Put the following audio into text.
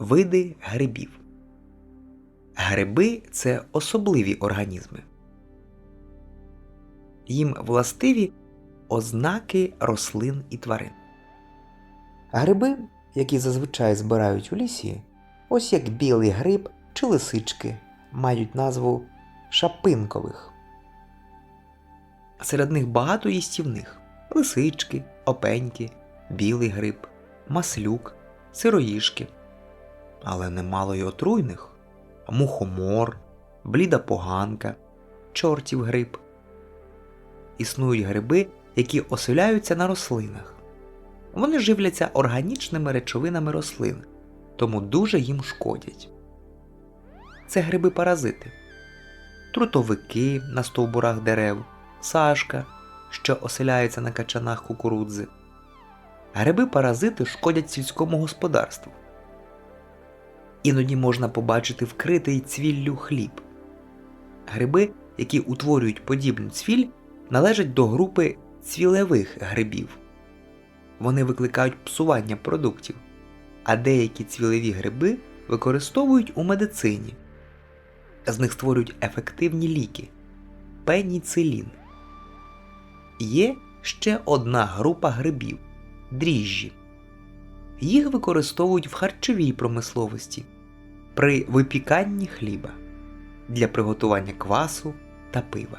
Види грибів. Гриби це особливі організми. Їм властиві ознаки рослин і тварин. Гриби, які зазвичай збирають у лісі, ось як білий гриб чи лисички, мають назву шапинкових. Серед них багато їстівних лисички, опеньки, білий гриб, маслюк, сироїшки. Але немало й отруйних мухомор, бліда поганка, чортів гриб. Існують гриби, які оселяються на рослинах. Вони живляться органічними речовинами рослин, тому дуже їм шкодять. Це гриби-паразити, трутовики на стовбурах дерев, сашка, що оселяється на качанах кукурудзи. Гриби-паразити шкодять сільському господарству. Іноді можна побачити вкритий цвіллю хліб. Гриби, які утворюють подібну цвіль, належать до групи цвілевих грибів. Вони викликають псування продуктів, а деякі цвілеві гриби використовують у медицині. З них створюють ефективні ліки пеніцилін. Є ще одна група грибів дріжджі. Їх використовують в харчовій промисловості при випіканні хліба для приготування квасу та пива.